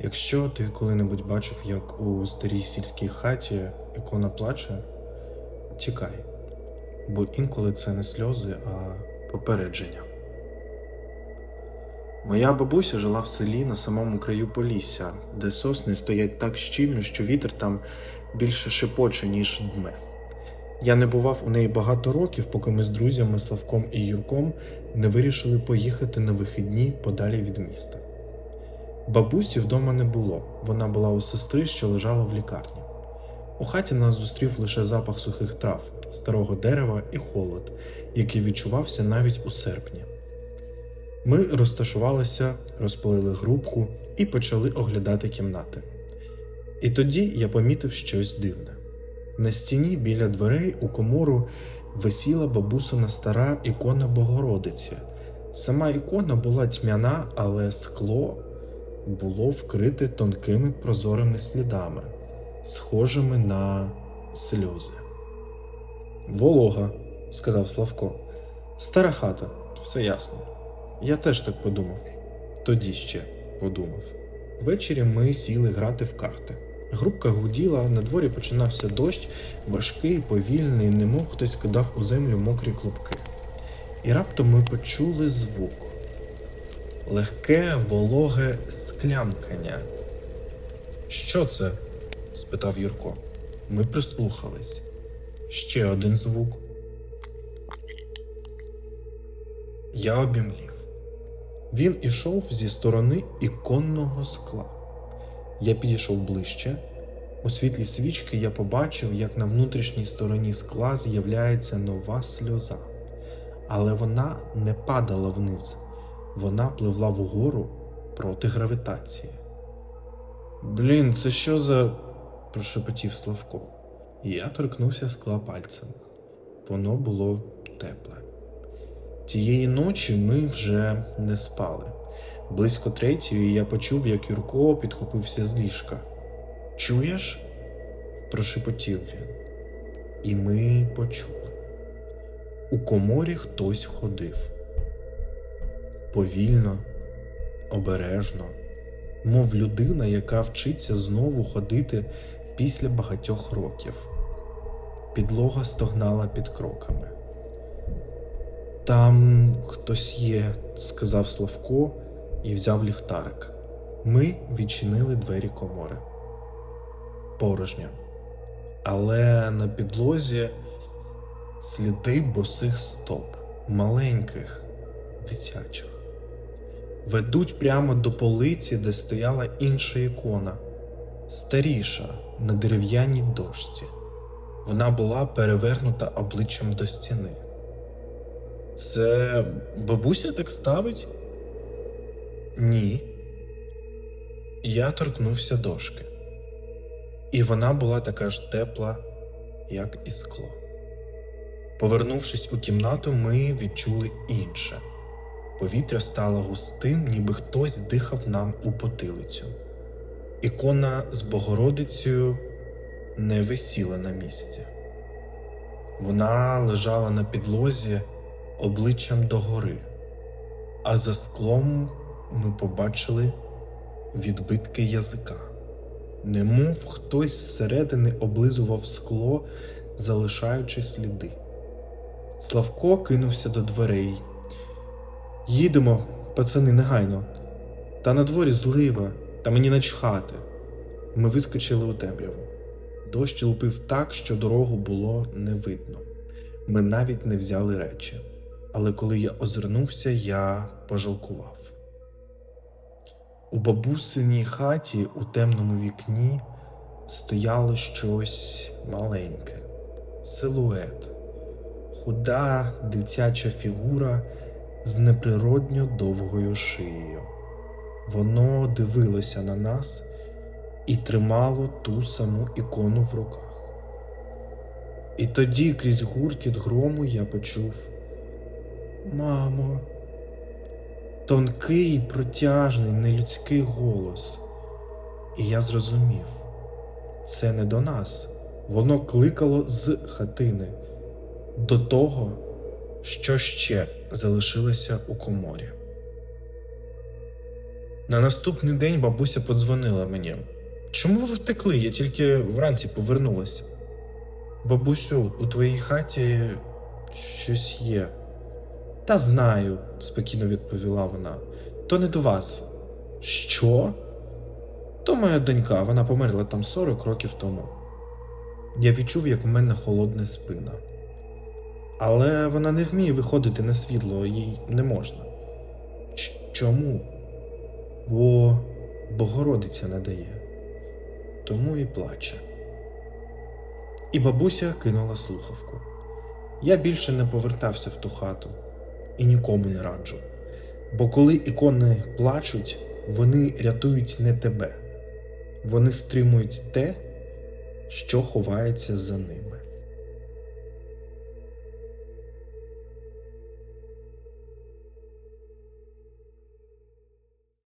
Якщо ти коли-небудь бачив, як у старій сільській хаті ікона плаче, тікай, бо інколи це не сльози, а попередження. Моя бабуся жила в селі на самому краю Полісся, де сосни стоять так щільно, що вітер там більше шепоче, ніж дме. Я не бував у неї багато років, поки ми з друзями Славком і Юрком не вирішили поїхати на вихідні подалі від міста. Бабусі вдома не було, вона була у сестри, що лежала в лікарні. У хаті нас зустрів лише запах сухих трав, старого дерева і холод, який відчувався навіть у серпні. Ми розташувалися, розпалили грубку і почали оглядати кімнати. І тоді я помітив щось дивне. На стіні біля дверей у комору висіла бабусина стара ікона Богородиці. Сама ікона була тьмяна, але скло було вкрите тонкими прозорими слідами, схожими на сльози. Волога, сказав Славко. Стара хата, все ясно. Я теж так подумав. Тоді ще подумав. Ввечері ми сіли грати в карти. Групка гуділа, на дворі починався дощ, важкий, повільний, немов хтось кидав у землю мокрі клубки. І раптом ми почули звук легке, вологе склямкання. Що це? спитав Юрко. Ми прислухались. Ще один звук. Я обімлів. Він ішов зі сторони іконного скла. Я підійшов ближче. У світлі свічки я побачив, як на внутрішній стороні скла з'являється нова сльоза. Але вона не падала вниз, вона пливла вгору проти гравітації. Блін, це що за. прошепотів Славко. Я торкнувся скла пальцем. Воно було тепле. Тієї ночі ми вже не спали. Близько третьої я почув, як Юрко підхопився з ліжка. Чуєш? прошепотів він. І ми почули. У коморі хтось ходив. Повільно, обережно, мов людина, яка вчиться знову ходити після багатьох років. Підлога стогнала під кроками. Там хтось є, сказав Славко і взяв ліхтарик. Ми відчинили двері комори. Порожньо. Але на підлозі сліди босих стоп, маленьких, дитячих. Ведуть прямо до полиці, де стояла інша ікона, старіша на дерев'яній дошці. Вона була перевернута обличчям до стіни. Це бабуся так ставить? Ні. Я торкнувся дошки. І вона була така ж тепла, як і скло. Повернувшись у кімнату, ми відчули інше. Повітря стало густим, ніби хтось дихав нам у потилицю. Ікона з Богородицею не висіла на місці. Вона лежала на підлозі обличчям догори, а за склом ми побачили відбитки язика, немов хтось зсередини облизував скло, залишаючи сліди. Славко кинувся до дверей. Їдемо, пацани, негайно. Та на дворі злива, та мені начхати. Ми вискочили у темряву. Дощ лупив так, що дорогу було не видно. Ми навіть не взяли речі. Але коли я озирнувся, я пожалкував. У бабусиній хаті у темному вікні стояло щось маленьке, силует, худа дитяча фігура з неприродньо довгою шиєю. Воно дивилося на нас і тримало ту саму ікону в руках. І тоді крізь гуркіт грому я почув Мамо, тонкий, протяжний, нелюдський голос. І я зрозумів, це не до нас. Воно кликало з хатини, до того, що ще залишилося у коморі. На наступний день бабуся подзвонила мені. Чому ви втекли? Я тільки вранці повернулася. Бабусю, у твоїй хаті щось є. Та знаю, спокійно відповіла вона. То не до вас. Що? То моя донька, вона померла там 40 років тому. Я відчув, як в мене холодна спина. Але вона не вміє виходити на світло, їй не можна. Чому? Бо Богородиця не дає. Тому і плаче. І бабуся кинула слухавку. Я більше не повертався в ту хату і нікому не раджу. Бо коли ікони плачуть, вони рятують не тебе, вони стримують те, що ховається за ними.